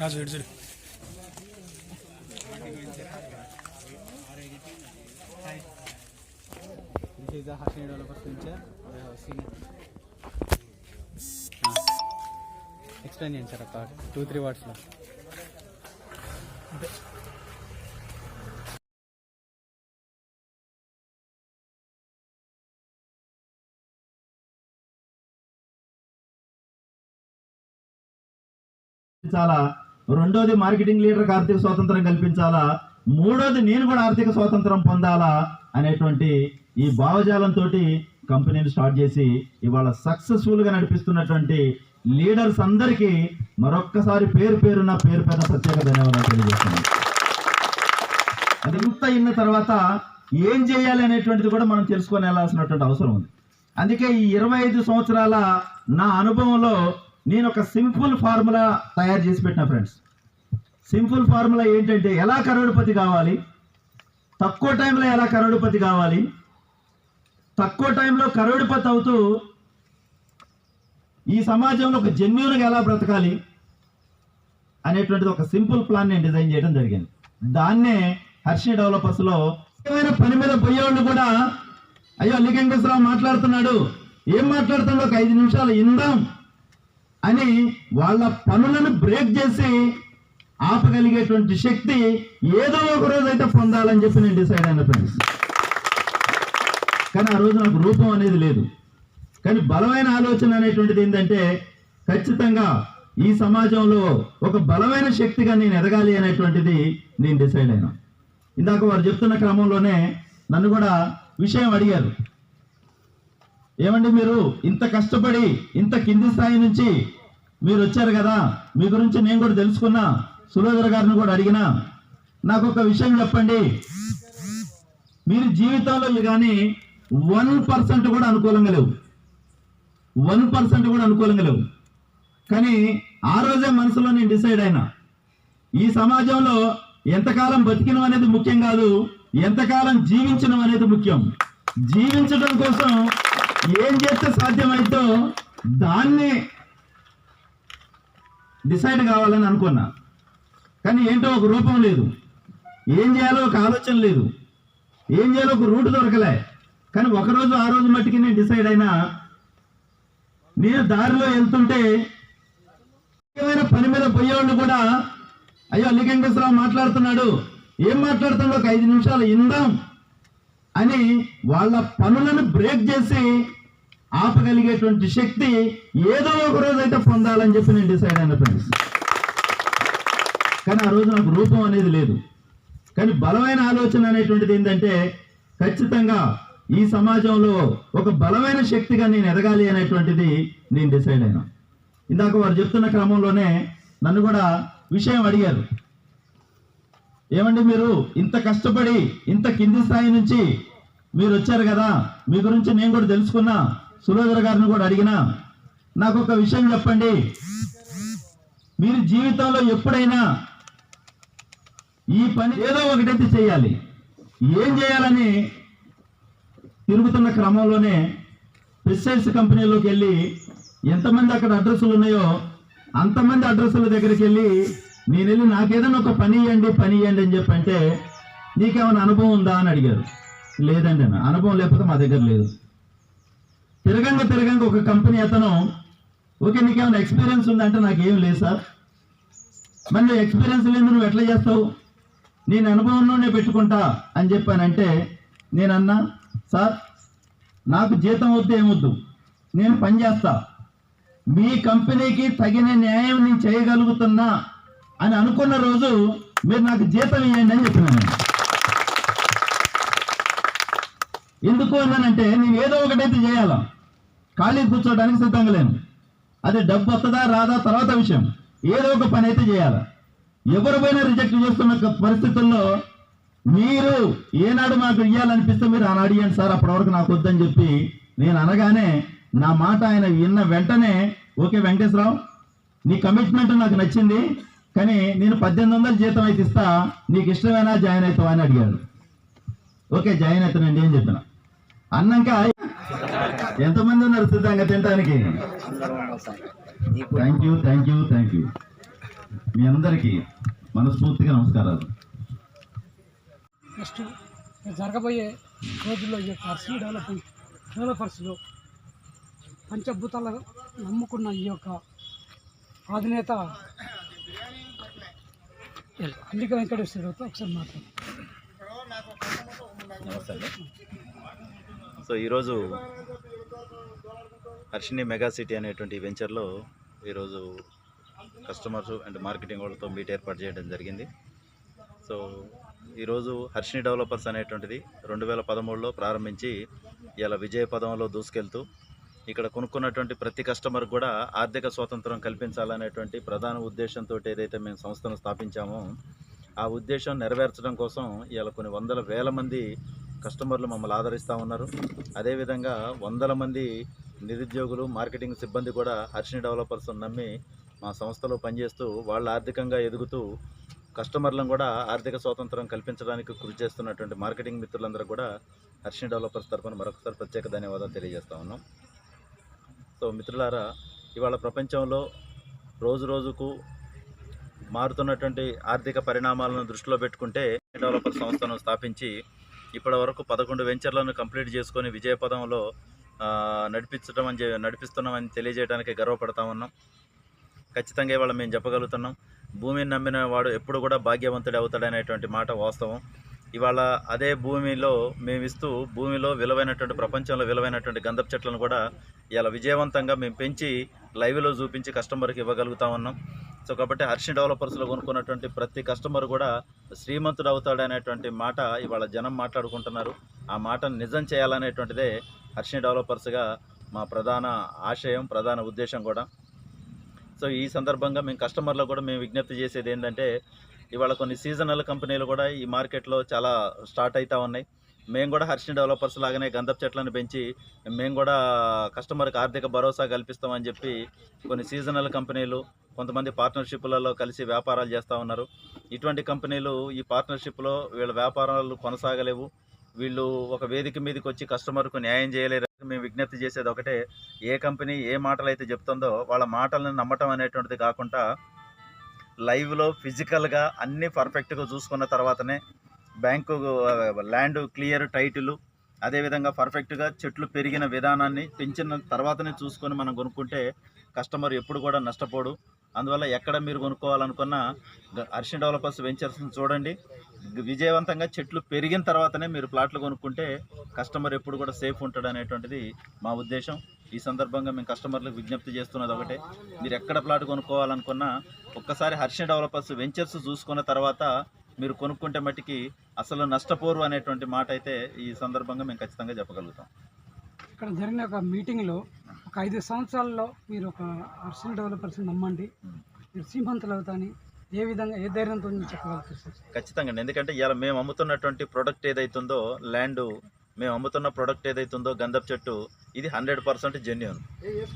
రాజు ఇటు చూడు This is the Hassan developer future. We have seen it. Explain చేయండి sir ఒక టూ త్రీ వర్డ్స్లో కల్పించాలా? రెండోది మార్కెటింగ్ లీడర్కి ఆర్థిక స్వాతంత్రం కల్పించాలా? మూడోది నేను కూడా ఆర్థిక స్వాతంత్రం పొందాలా? అనేటువంటి ఈ భావజాలంతో కంపెనీని స్టార్ట్ చేసి ఇవాళ సక్సెస్ఫుల్గా నడిపిస్తున్నటువంటి లీడర్స్ అందరికీ మరొక్కసారి పేరు పేరున పేరు పేరున ప్రత్యేక ధన్యవాదాలు తెలియజేస్తున్నాను. అది ఇంత అయిన తర్వాత ఏం చేయాలి అనేటువంటిది కూడా మనం తెలుసుకొని వెళ్ళాల్సినటువంటి అవసరం ఉంది. అందుకే ఈ ఇరవై ఐదు సంవత్సరాల నా అనుభవంలో నేను ఒక సింపుల్ ఫార్ములా తయారు చేసి పెట్టిన ఫ్రెండ్స్. సింపుల్ ఫార్ములా ఏంటంటే ఎలా కరోడుపతి కావాలి? తక్కువ టైంలో ఎలా కరోడుపతి కావాలి? తక్కువ టైంలో కరోడుపతి అవుతూ ఈ సమాజంలో ఒక జెన్యున్గా ఎలా బ్రతకాలి అనేటువంటిది ఒక సింపుల్ ప్లాన్ నేను డిజైన్ చేయడం జరిగింది. దాన్నే హర్షి డెవలపర్స్లో ఏమైనా పని మీద పోయేవాళ్ళు కూడా అయ్యో లింగేశ్వరరావు మాట్లాడుతున్నాడు. ఏం మాట్లాడుతున్నాడు? ఒక ఐదు నిమిషాలు ఇందాం అని వాళ్ళ పనులను బ్రేక్ చేసి ఆపగలిగేటువంటి శక్తి ఏదో ఒక రోజు అయితే పొందాలని చెప్పి నేను డిసైడ్ అయిన ఫ్రెండ్స్. కానీ ఆ రోజు నాకు రూపం అనేది లేదు. కానీ బలమైన ఆలోచన అనేటువంటిది ఏంటంటే ఖచ్చితంగా ఈ సమాజంలో ఒక బలమైన శక్తిగా నేను ఎదగాలి అనేటువంటిది నేను డిసైడ్ అయినా. ఇందాక వారు చెప్తున్న క్రమంలోనే నన్ను కూడా విషయం అడిగారు. ఏమండి మీరు ఇంత కష్టపడి ఇంత కింది స్థాయి నుంచి మీరు వచ్చారు కదా మీ గురించి నేను కూడా తెలుసుకున్నా. సులోధర్ గారిని కూడా అడిగినా నాకు ఒక విషయం చెప్పండి. మీరు జీవితంలో కానీ వన్ పర్సెంట్ కూడా అనుకూలంగా లేవు. వన్ పర్సెంట్ కూడా అనుకూలంగా లేవు. కానీ ఆ రోజే మనసులో నేను డిసైడ్ అయినా. ఈ సమాజంలో ఎంతకాలం బతికినం అనేది ముఖ్యం కాదు ఎంతకాలం జీవించడం అనేది ముఖ్యం. జీవించడం కోసం ఏం చేస్తే సాధ్యమైతో దాన్ని డిసైడ్ కావాలని అనుకున్నా. కానీ ఏంటో ఒక రూపం లేదు. ఏం చేయాలో ఒక ఆలోచన లేదు. ఏం చేయాలో ఒక రూట్ దొరకలే. కానీ ఒకరోజు ఆ రోజు మట్టికి నేను డిసైడ్ అయినా నేను దారిలో వెళ్తుంటే పని మీద పోయేవాళ్ళు కూడా అయ్యో లింగేశ్వరరావు మాట్లాడుతున్నాడు. ఏం మాట్లాడుతున్నాడు? ఒక ఐదు నిమిషాలు ఇందాం అని వాళ్ళ పనులను బ్రేక్ చేసి ఆపగలిగేటువంటి శక్తి ఏదో ఒక రోజు అయితే పొందాలని చెప్పి నేను డిసైడ్ అయిన ఫ్రెండ్స్. కానీ ఆ రోజు నాకు రూపం అనేది లేదు. కానీ బలమైన ఆలోచన అనేటువంటిది ఏంటంటే ఖచ్చితంగా ఈ సమాజంలో ఒక బలమైన శక్తిగా నేను ఎదగాలి అనేటువంటిది నేను డిసైడ్ అయినా. ఇందాక వారు చెప్తున్న క్రమంలోనే నన్ను కూడా విషయం అడిగారు. ఏమండి మీరు ఇంత కష్టపడి ఇంత కింది స్థాయి నుంచి మీరు వచ్చారు కదా మీ గురించి నేను కూడా తెలుసుకున్నా. సులోధర్ గారిని కూడా అడిగినా నాకు ఒక విషయం చెప్పండి. మీరు జీవితంలో ఎప్పుడైనా ఈ పని ఏదో ఒకటైతే చేయాలి. ఏం చేయాలని తిరుగుతున్న క్రమంలోనే పెస్టిసైడ్స్ కంపెనీలోకి వెళ్ళి ఎంతమంది అక్కడ అడ్రస్సులు ఉన్నాయో అంతమంది అడ్రస్సుల దగ్గరికి వెళ్ళి నేను వెళ్ళి నాకేదైనా ఒక పని ఇవ్వండి పని ఇవ్వండి అని చెప్పి అంటే నీకేమైనా అనుభవం ఉందా? అని అడిగారు. లేదండి అనుభవం లేకపోతే మా దగ్గర లేదు. తిరగంగా తిరగంగా ఒక కంపెనీ అతను ఓకే నీకేమైనా ఎక్స్పీరియన్స్ ఉందంటే నాకేం లేదు సార్. మళ్ళీ ఎక్స్పీరియన్స్ లేదు నువ్వు ఎట్లా చేస్తావు? నేను అనుభవంలోనే పెట్టుకుంటా అని చెప్పానంటే నేను అన్నా సార్ నాకు జీతం వద్దు ఏమొద్దు నేను పని చేస్తా. మీ కంపెనీకి తగిన న్యాయం నేను చేయగలుగుతున్నా అని అనుకున్న రోజు మీరు నాకు జీతం ఇవ్వండి అని చెప్పినాను. ఎందుకు అన్నానంటే నేను ఏదో ఒకటైతే చేయాలా? ఖాళీ కూర్చోవడానికి సిద్ధంగా లేను. అది డబ్బు వస్తుందా రాదా తర్వాత విషయం. ఏదో ఒక పని అయితే చేయాలి. ఎవరు పోయినా రిజెక్ట్ చేస్తున్న పరిస్థితుల్లో మీరు ఏనాడు మాకు ఇవ్వాలనిపిస్తే మీరు ఆనాడు ఇవ్వండి సార్ అప్పటి వరకు నాకు వద్దని చెప్పి నేను అనగానే నా మాట ఆయన విన్న వెంటనే ఓకే వెంకటేశ్వరరావు నీ కమిట్మెంట్ నాకు నచ్చింది కానీ నేను పద్దెనిమిది వందల జీతం అయితే ఇస్తా నీకు ఇష్టమైనా జాయిన్ అవుతావా? అని అడిగాడు. ఓకే జాయిన్ అవుతానండి అని చెప్పిన. అన్నాక ఎంతమంది ఉన్నారు సిద్ధంగా తినడానికి thank you thank you thank you మీ అందరికీ మనస్ఫూర్తిగా నమస్కారాలు. నెక్స్ట్ జరగబోయే రోజుల్లో ఈ యొక్క ఆర్సీ డెవలప్మెంట్ డెవలపర్స్లో పంచభూతాలు నమ్ముకున్న ఈ యొక్క అధినేత అల్లిక వెంకటేశ్వరరావుతో ఒకసారి మాట్లాడు నమస్తే సో ఈరోజు హర్షిణి మెగా సిటీ అనేటువంటి వెంచర్లో ఈరోజు కస్టమర్స్ అండ్ మార్కెటింగ్ వాళ్ళతో మీట్ ఏర్పాటు చేయడం జరిగింది. సో ఈరోజు హర్షిణి డెవలపర్స్ అనేటువంటిది రెండు వేల పదమూడులో ప్రారంభించి ఇలా విజయ పదంలో దూసుకెళ్తూ ఇక్కడ కొనుక్కున్నటువంటి ప్రతి కస్టమర్ కూడా ఆర్థిక స్వాతంత్రం కల్పించాలనేటువంటి ప్రధాన ఉద్దేశంతో ఏదైతే మేము సంస్థను స్థాపించామో ఆ ఉద్దేశం నెరవేర్చడం కోసం ఇలా కొన్ని వందల వేల మంది కస్టమర్లు మమ్మల్ని ఆదరిస్తూ ఉన్నారు. అదేవిధంగా వందల మంది నిరుద్యోగులు మార్కెటింగ్ సిబ్బంది కూడా హర్షిణి డెవలపర్స్ నమ్మి మా సంస్థలో పనిచేస్తూ వాళ్ళు ఆర్థికంగా ఎదుగుతూ కస్టమర్లను కూడా ఆర్థిక స్వాతంత్రం కల్పించడానికి కృషి చేస్తున్నటువంటి మార్కెటింగ్ మిత్రులందరూ కూడా హర్షిణి డెవలపర్స్ తరఫున మరొకసారి ప్రత్యేక ధన్యవాదాలు తెలియజేస్తూ ఉన్నాం. సో మిత్రులారా ఇవాళ ప్రపంచంలో రోజు రోజుకు మారుతున్నటువంటి ఆర్థిక పరిణామాలను దృష్టిలో పెట్టుకుంటే డెవలపర్ సంస్థను స్థాపించి ఇప్పటి వరకు పదకొండు వెంచర్లను కంప్లీట్ చేసుకొని విజయపదంలో నడిపించడం అని నడిపిస్తున్నామని తెలియజేయడానికి గర్వపడతా ఉన్నాం. ఖచ్చితంగా ఇవాళ మేము చెప్పగలుగుతున్నాం. భూమిని నమ్మిన వాడు ఎప్పుడు కూడా భాగ్యవంతుడు అవుతాడనేటువంటి మాట వాస్తవం. ఇవాళ అదే భూమిలో మేము ఇస్తూ భూమిలో విలువైనటువంటి ప్రపంచంలో విలువైనటువంటి గంధపు చెట్లను కూడా ఇలా విజయవంతంగా మేము పెంచి లైవ్లో చూపించి కస్టమర్కి ఇవ్వగలుగుతా ఉన్నాం. సో కాబట్టి హర్షి డెవలపర్స్లో కొనుక్కున్నటువంటి ప్రతి కస్టమర్ కూడా శ్రీమంతుడు అవుతాడనేటువంటి మాట ఇవాళ జనం మాట్లాడుకుంటున్నారు. ఆ మాటను నిజం చేయాలనేటువంటిదే హర్షి డెవలపర్స్గా మా ప్రధాన ఆశయం ప్రధాన ఉద్దేశం కూడా. సో ఈ సందర్భంగా మేము కస్టమర్లకు కూడా మేము విజ్ఞప్తి చేసేది ఏంటంటే ఇవాళ కొన్ని సీజనల్ కంపెనీలు కూడా ఈ మార్కెట్లో చాలా స్టార్ట్ అవుతూ ఉన్నాయి. మేము కూడా హర్షిని డెవలపర్స్ లాగానే గంధపు చెట్లను పెంచి మేము కూడా కస్టమర్కి ఆర్థిక భరోసా కల్పిస్తామని చెప్పి కొన్ని సీజనల్ కంపెనీలు కొంతమంది పార్ట్నర్షిప్లలో కలిసి వ్యాపారాలు చేస్తూ ఉన్నారు. ఇటువంటి కంపెనీలు ఈ పార్ట్నర్షిప్లో వీళ్ళ వ్యాపారాలు కొనసాగలేవు. వీళ్ళు ఒక వేదిక మీదకి వచ్చి కస్టమర్కు న్యాయం చేయలేరు మేము విజ్ఞప్తి చేసేది ఒకటే. ఏ కంపెనీ ఏ మాటలు అయితే చెప్తుందో వాళ్ళ మాటలను నమ్మటం అనేటువంటిది కాకుండా లైవ్లో ఫిజికల్గా అన్నీ పర్ఫెక్ట్గా చూసుకున్న తర్వాతనే బ్యాంకు ల్యాండ్ క్లియర్ టైటిల్ అదేవిధంగా పర్ఫెక్ట్గా చెట్లు పెరిగిన విధానాన్ని పెంచిన తర్వాతనే చూసుకొని మనం కొనుక్కుంటే కస్టమర్ ఎప్పుడు కూడా నష్టపోడు. అందువల్ల ఎక్కడ మీరు కొనుక్కోవాలనుకున్న హర్షి డెవలపర్స్ వెంచర్స్ని చూడండి. విజయవంతంగా చెట్లు పెరిగిన తర్వాతనే మీరు ప్లాట్లు కొనుక్కుంటే కస్టమర్ ఎప్పుడు కూడా సేఫ్ ఉంటాడు అనేటువంటిది మా ఉద్దేశం. ఈ సందర్భంగా మేము కస్టమర్లకు విజ్ఞప్తి చేస్తున్నది ఒకటే. మీరు ఎక్కడ ప్లాట్ కొనుక్కోవాలనుకున్నా ఒక్కసారి హర్ష డెవలపర్స్ వెంచర్స్ చూసుకున్న తర్వాత మీరు కొనుక్కుంటే మట్టికి అసలు నష్టపోరు అనేటువంటి మాట అయితే ఈ సందర్భంగా మేము ఖచ్చితంగా చెప్పగలుగుతాం. ఇక్కడ జరిగిన ఒక మీటింగ్లో ఒక ఐదు సంవత్సరాల్లో మీరు ఒక ఆర్సీ డెవలపర్స్ నమ్మండి. మీరు శ్రీమంతులు అవుతాని ఏ విధంగా ఏ ధైర్యంతో చెప్పగలుగుతారు ఖచ్చితంగా అండి. ఎందుకంటే ఇలా మేము అమ్ముతున్నటువంటి ప్రోడక్ట్ ఏదైతుందో ల్యాండ్ మేము అమ్ముతున్న ప్రోడక్ట్ ఏదైతుందో గంధపు చెట్టు ఇది హండ్రెడ్ పర్సెంట్ జెన్యున్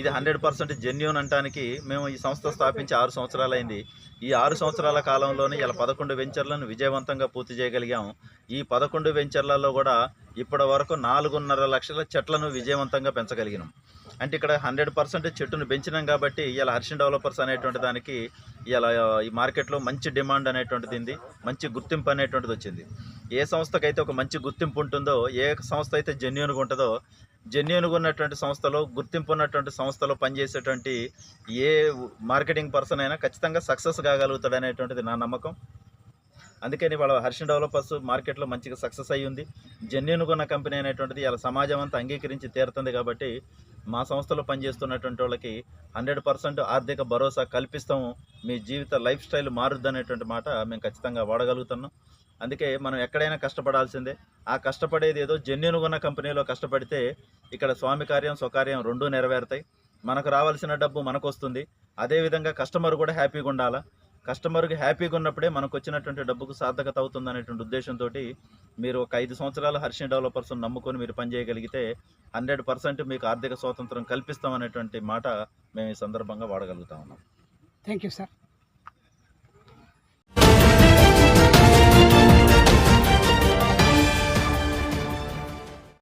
ఇది హండ్రెడ్ పర్సెంట్ జెన్యున్ అంటానికి మేము ఈ సంస్థ స్థాపించి ఆరు సంవత్సరాలైంది ఈ ఆరు సంవత్సరాల కాలంలోనే ఇలా పదకొండు వెంచర్లను విజయవంతంగా పూర్తి చేయగలిగాం. ఈ పదకొండు వెంచర్లలో కూడా ఇప్పటి వరకు నాలుగున్నర లక్షల చెట్లను విజయవంతంగా పెంచగలిగినాం. అంటే ఇక్కడ హండ్రెడ్ పర్సెంట్ చెట్టును పెంచినాం కాబట్టి ఇలా హర్షన్ డెవలపర్స్ అనేటువంటి దానికి ఇలా ఈ మార్కెట్లో మంచి డిమాండ్ అనేటువంటిది ఉంది మంచి గుర్తింపు అనేటువంటిది వచ్చింది. ఏ సంస్థకైతే ఒక మంచి గుర్తింపు ఉంటుందో ఏ సంస్థ అయితే జెన్యున్గా ఉంటుందో జెన్యున్గా ఉన్నటువంటి సంస్థలో గుర్తింపు ఉన్నటువంటి సంస్థలో పనిచేసేటువంటి ఏ మార్కెటింగ్ పర్సన్ అయినా ఖచ్చితంగా సక్సెస్ కాగలుగుతాడు అనేటువంటిది నా నమ్మకం. అందుకని వాళ్ళ హర్షన్ డెవలపర్స్ మార్కెట్లో మంచిగా సక్సెస్ అయ్యి ఉంది. జెన్యున్గా ఉన్న కంపెనీ అనేటువంటిది ఇలా సమాజం అంతా అంగీకరించి తీరుతుంది కాబట్టి మా సంస్థలో పనిచేస్తున్నటువంటి వాళ్ళకి హండ్రెడ్ పర్సెంట్ ఆర్థిక భరోసా కల్పిస్తాము. మీ జీవిత లైఫ్ స్టైల్ మారుద్ది అనేటువంటి మాట మేము ఖచ్చితంగా వాడగలుగుతున్నాం. అందుకే మనం ఎక్కడైనా కష్టపడాల్సిందే. ఆ కష్టపడేది ఏదో జెన్యున్గా ఉన్న కంపెనీలో కష్టపడితే ఇక్కడ స్వామి కార్యం స్వకార్యం రెండూ నెరవేరుతాయి. మనకు రావాల్సిన డబ్బు మనకు వస్తుంది అదేవిధంగా కస్టమర్ కూడా హ్యాపీగా ఉండాలా? కస్టమర్కి హ్యాపీగా ఉన్నప్పుడే మనకు వచ్చినటువంటి డబ్బుకు సార్థకత అవుతుంది అనేటువంటి ఉద్దేశంతో మీరు ఒక ఐదు సంవత్సరాలు హర్షన్ డెవలపర్స్ నమ్ముకొని మీరు పనిచేయగలిగితే హండ్రెడ్ పర్సెంట్ మీకు ఆర్థిక స్వాతంత్రం కల్పిస్తాం అనేటువంటి మాట మేము ఈ సందర్భంగా వాడగలుగుతా ఉన్నాం. Thank you sir